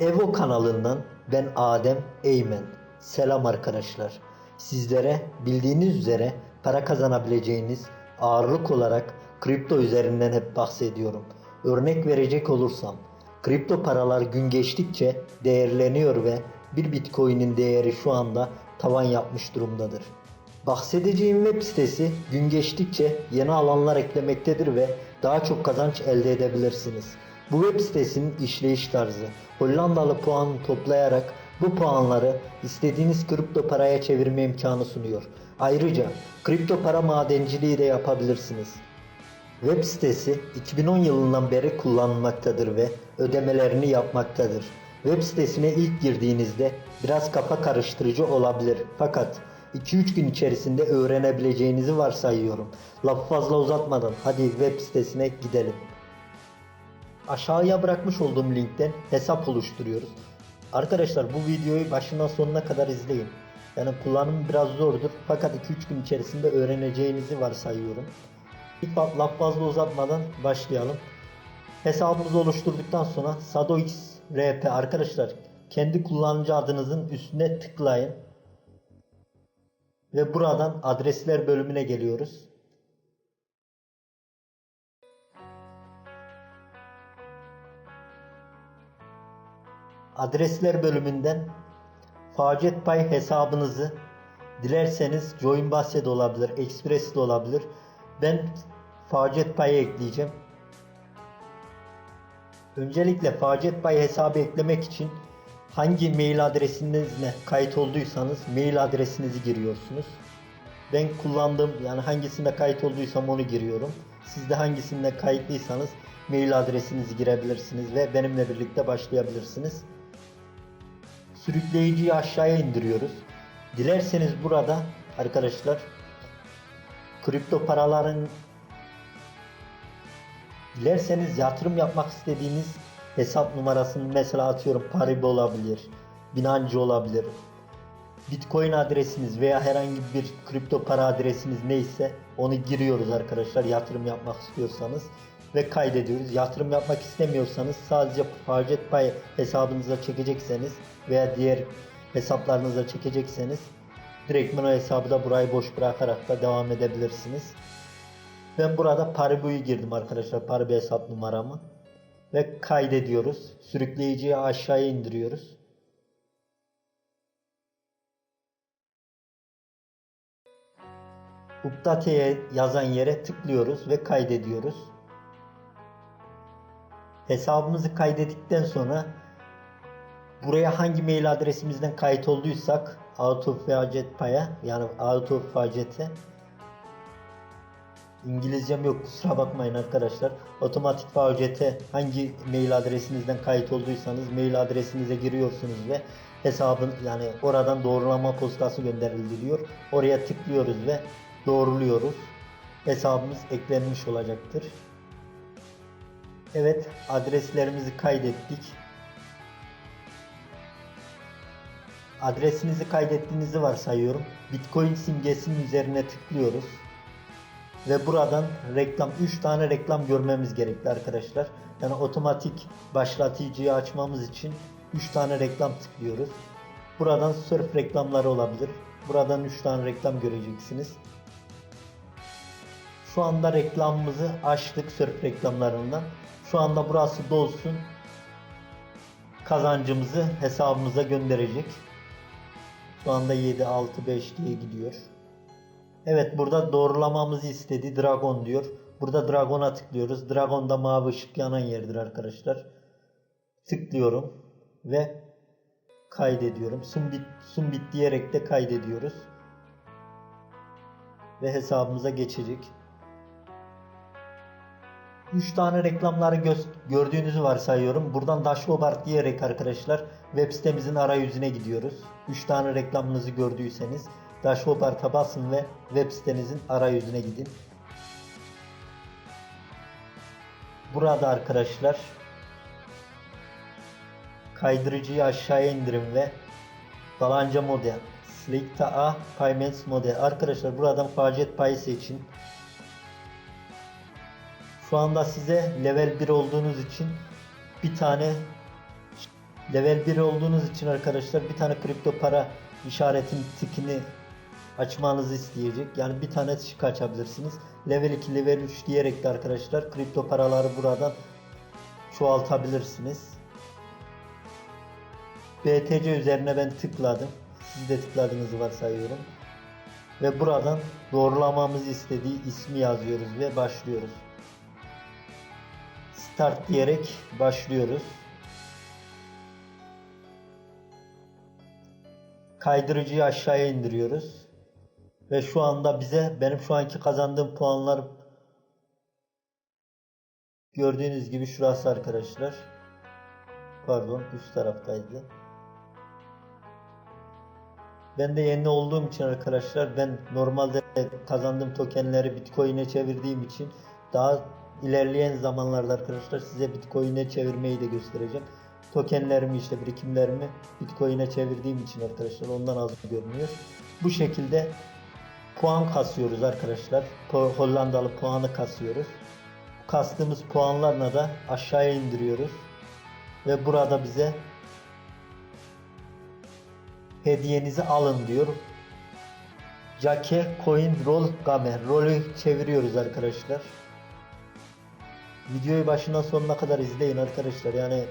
Evo kanalından ben Adem Eymen. Selam arkadaşlar. Sizlere bildiğiniz üzere para kazanabileceğiniz ağırlık olarak kripto üzerinden hep bahsediyorum. Örnek verecek olursam kripto paralar gün geçtikçe değerleniyor ve bir bitcoin'in değeri şu anda tavan yapmış durumdadır. Bahsedeceğim web sitesi gün geçtikçe yeni alanlar eklemektedir ve daha çok kazanç elde edebilirsiniz. Bu web sitesinin işleyiş tarzı Hollandalı puan toplayarak bu puanları istediğiniz kripto paraya çevirme imkanı sunuyor. Ayrıca kripto para madenciliği de yapabilirsiniz. Web sitesi 2010 yılından beri kullanılmaktadır ve ödemelerini yapmaktadır. Web sitesine ilk girdiğinizde biraz kafa karıştırıcı olabilir fakat 2-3 gün içerisinde öğrenebileceğinizi varsayıyorum. Lafı fazla uzatmadan hadi web sitesine gidelim. Aşağıya bırakmış olduğum linkten hesap oluşturuyoruz. Arkadaşlar bu videoyu başından sonuna kadar izleyin. Yani kullanımı biraz zordur fakat 2-3 gün içerisinde öğreneceğinizi varsayıyorum. İlk laf fazla uzatmadan başlayalım. Hesabınızı oluşturduktan sonra SadoX RP arkadaşlar kendi kullanıcı adınızın üstüne tıklayın. Ve buradan adresler bölümüne geliyoruz. Adresler bölümünden Facet Pay hesabınızı dilerseniz Joinbase de olabilir, Express de olabilir. Ben Facet Pay'ı ekleyeceğim. Öncelikle Facet Pay hesabı eklemek için hangi mail adresinizle kayıt olduysanız mail adresinizi giriyorsunuz. Ben kullandığım yani hangisinde kayıt olduysam onu giriyorum. Siz de hangisinde kayıtlıysanız mail adresinizi girebilirsiniz ve benimle birlikte başlayabilirsiniz. Sürükleyiciyi aşağıya indiriyoruz. Dilerseniz burada arkadaşlar kripto paraların dilerseniz yatırım yapmak istediğiniz hesap numarasını mesela atıyorum Paribu olabilir, Binance olabilir. Bitcoin adresiniz veya herhangi bir kripto para adresiniz neyse onu giriyoruz arkadaşlar yatırım yapmak istiyorsanız ve kaydediyoruz. Yatırım yapmak istemiyorsanız sadece Facet Pay hesabınıza çekecekseniz veya diğer hesaplarınıza çekecekseniz direktmen o hesabı da burayı boş bırakarak da devam edebilirsiniz. Ben burada Paribu'yu girdim arkadaşlar. Paribu hesap numaramı. Ve kaydediyoruz. Sürükleyiciyi aşağıya indiriyoruz. Update'ye yazan yere tıklıyoruz ve kaydediyoruz. Hesabımızı kaydettikten sonra buraya hangi mail adresimizden kayıt olduysak Out of Pay'a yani Out of Facet'e İngilizcem yok kusura bakmayın arkadaşlar. Otomatik Facet'e hangi mail adresinizden kayıt olduysanız mail adresinize giriyorsunuz ve hesabın yani oradan doğrulama postası gönderildi. Oraya tıklıyoruz ve doğruluyoruz. Hesabımız eklenmiş olacaktır. Evet adreslerimizi kaydettik. Adresinizi kaydettiğinizi varsayıyorum. Bitcoin simgesinin üzerine tıklıyoruz. Ve buradan reklam 3 tane reklam görmemiz gerekli arkadaşlar. Yani otomatik başlatıcıyı açmamız için 3 tane reklam tıklıyoruz. Buradan sırf reklamları olabilir. Buradan 3 tane reklam göreceksiniz. Şu anda reklamımızı açtık sırf reklamlarından. Şu anda burası dolsun. Kazancımızı hesabımıza gönderecek. Şu anda 7 6 5 diye gidiyor. Evet burada doğrulamamızı istedi. Dragon diyor. Burada Dragon'a tıklıyoruz. Dragon'da mavi ışık yanan yerdir arkadaşlar. Tıklıyorum ve kaydediyorum. Sumbit, sumbit diyerek de kaydediyoruz. Ve hesabımıza geçecek. 3 tane reklamları gö- gördüğünüzü varsayıyorum. Buradan Dashboard diyerek arkadaşlar web sitemizin arayüzüne gidiyoruz. 3 tane reklamınızı gördüyseniz Dashboard'a basın ve web sitenizin arayüzüne gidin. Burada arkadaşlar kaydırıcıyı aşağıya indirin ve falanca model Select A Payments model arkadaşlar buradan facet payı seçin. Şu anda size level 1 olduğunuz için bir tane Level 1 olduğunuz için arkadaşlar bir tane kripto para işaretin tikini açmanızı isteyecek. Yani bir tane şık açabilirsiniz. Level 2, level 3 diyerek de arkadaşlar kripto paraları buradan çoğaltabilirsiniz. BTC üzerine ben tıkladım. Siz de tıkladığınızı varsayıyorum. Ve buradan doğrulamamızı istediği ismi yazıyoruz ve başlıyoruz. Start diyerek başlıyoruz. Kaydırıcıyı aşağıya indiriyoruz. Ve şu anda bize benim şu anki kazandığım puanlar gördüğünüz gibi şurası arkadaşlar. Pardon üst taraftaydı. Ben de yeni olduğum için arkadaşlar ben normalde kazandığım tokenleri Bitcoin'e çevirdiğim için daha ilerleyen zamanlarda arkadaşlar size Bitcoin'e çevirmeyi de göstereceğim. Tokenlerimi işte birikimlerimi Bitcoin'e çevirdiğim için arkadaşlar ondan az görünüyor. Bu şekilde puan kasıyoruz arkadaşlar. Hollandalı puanı kasıyoruz. Kastığımız puanlarla da aşağıya indiriyoruz. Ve burada bize hediyenizi alın diyor. Jake Coin Roll Game. Rolü çeviriyoruz arkadaşlar. Videoyu başından sonuna kadar izleyin arkadaşlar. Yani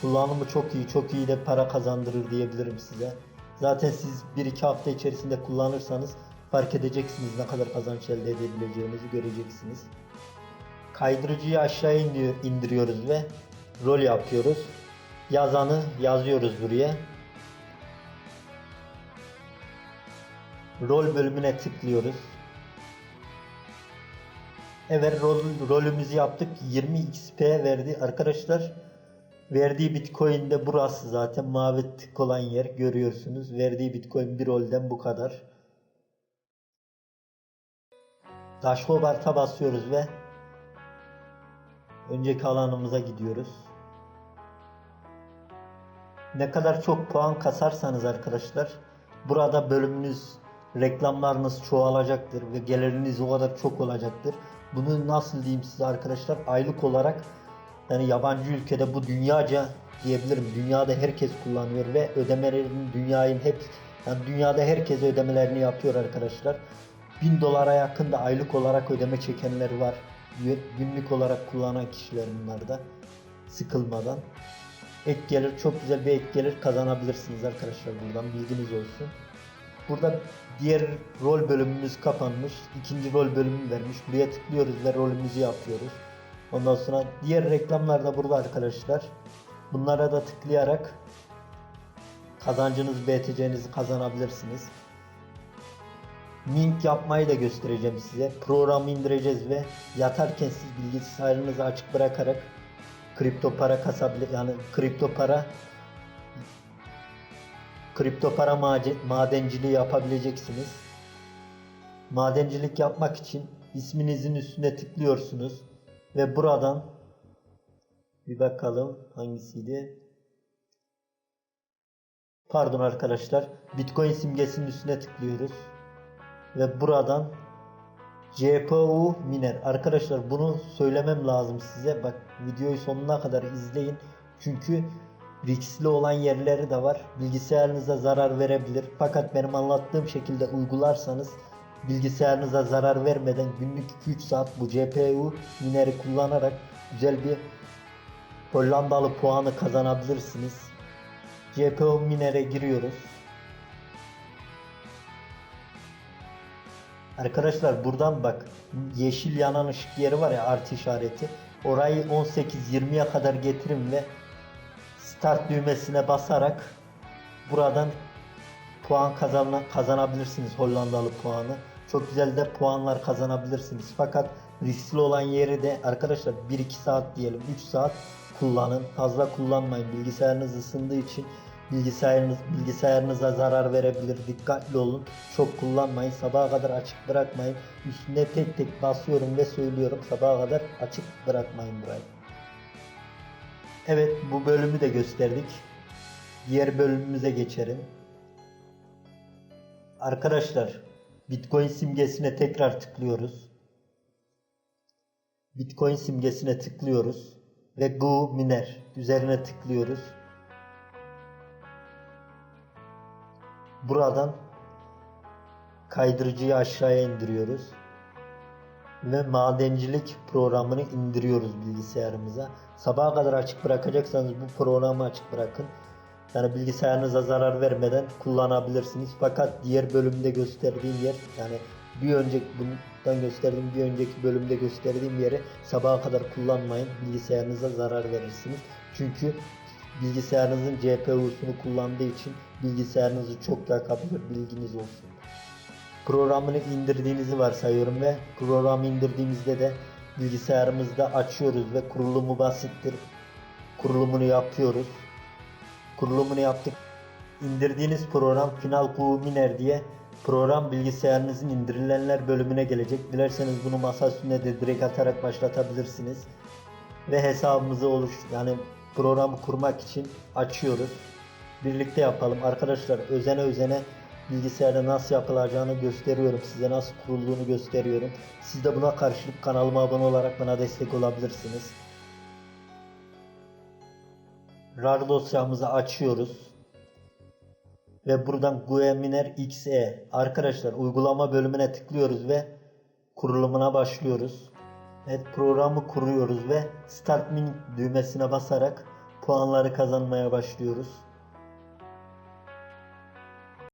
kullanımı çok iyi, çok iyi de para kazandırır diyebilirim size. Zaten siz 1-2 hafta içerisinde kullanırsanız fark edeceksiniz ne kadar kazanç elde edebileceğinizi göreceksiniz. Kaydırıcıyı aşağı indiriyor, indiriyoruz ve rol yapıyoruz. Yazanı yazıyoruz buraya. Rol bölümüne tıklıyoruz. Evet rol, rolümüzü yaptık. 20 XP verdi. Arkadaşlar verdiği bitcoin de burası zaten mavi tık olan yer görüyorsunuz. Verdiği bitcoin bir rolden bu kadar. Dashboard'a basıyoruz ve önceki alanımıza gidiyoruz. Ne kadar çok puan kasarsanız arkadaşlar burada bölümünüz reklamlarınız çoğalacaktır ve geliriniz o kadar çok olacaktır. Bunu nasıl diyeyim size arkadaşlar aylık olarak yani yabancı ülkede bu dünyaca diyebilirim. Dünyada herkes kullanıyor ve ödemelerin dünyayın hep yani dünyada herkes ödemelerini yapıyor arkadaşlar. 1000 dolara yakın da aylık olarak ödeme çekenler var. Günlük olarak kullanan kişiler bunlar da sıkılmadan. Ek gelir çok güzel bir ek gelir kazanabilirsiniz arkadaşlar buradan bilginiz olsun. Burada diğer rol bölümümüz kapanmış. ikinci rol bölümü vermiş. Buraya tıklıyoruz ve rolümüzü yapıyoruz. Ondan sonra diğer reklamlar da burada arkadaşlar. Bunlara da tıklayarak kazancınız BTC'nizi kazanabilirsiniz. Mint yapmayı da göstereceğim size. Programı indireceğiz ve yatarken siz bilgisayarınızı açık bırakarak kripto para kasabilir yani kripto para kripto para madenciliği yapabileceksiniz. Madencilik yapmak için isminizin üstüne tıklıyorsunuz ve buradan bir bakalım hangisiydi? Pardon arkadaşlar. Bitcoin simgesinin üstüne tıklıyoruz. Ve buradan GPU miner. Arkadaşlar bunu söylemem lazım size. Bak videoyu sonuna kadar izleyin. Çünkü riskli olan yerleri de var. Bilgisayarınıza zarar verebilir. Fakat benim anlattığım şekilde uygularsanız bilgisayarınıza zarar vermeden günlük 2-3 saat bu GPU mineri kullanarak güzel bir Hollandalı puanı kazanabilirsiniz. GPU minere giriyoruz. Arkadaşlar buradan bak yeşil yanan ışık yeri var ya artı işareti. Orayı 18-20'ye kadar getirin ve start düğmesine basarak buradan puan kazan kazanabilirsiniz Hollandalı puanı. Çok güzel de puanlar kazanabilirsiniz. Fakat riskli olan yeri de arkadaşlar 1-2 saat diyelim 3 saat kullanın. Fazla kullanmayın. Bilgisayarınız ısındığı için bilgisayarınız bilgisayarınıza zarar verebilir. Dikkatli olun. Çok kullanmayın. Sabaha kadar açık bırakmayın. Üstüne tek tek basıyorum ve söylüyorum. Sabaha kadar açık bırakmayın burayı. Evet bu bölümü de gösterdik. Diğer bölümümüze geçelim. Arkadaşlar Bitcoin simgesine tekrar tıklıyoruz. Bitcoin simgesine tıklıyoruz ve Go Miner üzerine tıklıyoruz. Buradan kaydırıcıyı aşağıya indiriyoruz ve madencilik programını indiriyoruz bilgisayarımıza. Sabaha kadar açık bırakacaksanız bu programı açık bırakın. Yani bilgisayarınıza zarar vermeden kullanabilirsiniz. Fakat diğer bölümde gösterdiğim yer yani bir önceki bundan gösterdiğim bir önceki bölümde gösterdiğim yeri sabaha kadar kullanmayın. Bilgisayarınıza zarar verirsiniz. Çünkü bilgisayarınızın CPU'sunu kullandığı için bilgisayarınızı çok yakabilir bilginiz olsun. Programını indirdiğinizi varsayıyorum ve programı indirdiğimizde de bilgisayarımızda açıyoruz ve kurulumu basittir. Kurulumunu yapıyoruz. Kurulumunu yaptık. İndirdiğiniz program Final Q Miner diye program bilgisayarınızın indirilenler bölümüne gelecek. Dilerseniz bunu masa üstünde de direkt atarak başlatabilirsiniz. Ve hesabımızı oluş yani programı kurmak için açıyoruz. Birlikte yapalım. Arkadaşlar özene özene bilgisayarda nasıl yapılacağını gösteriyorum. Size nasıl kurulduğunu gösteriyorum. Siz de buna karşılık kanalıma abone olarak bana destek olabilirsiniz. RAR dosyamızı açıyoruz. Ve buradan Gueminer XE. Arkadaşlar uygulama bölümüne tıklıyoruz ve kurulumuna başlıyoruz. Evet programı kuruyoruz ve Start Min düğmesine basarak puanları kazanmaya başlıyoruz.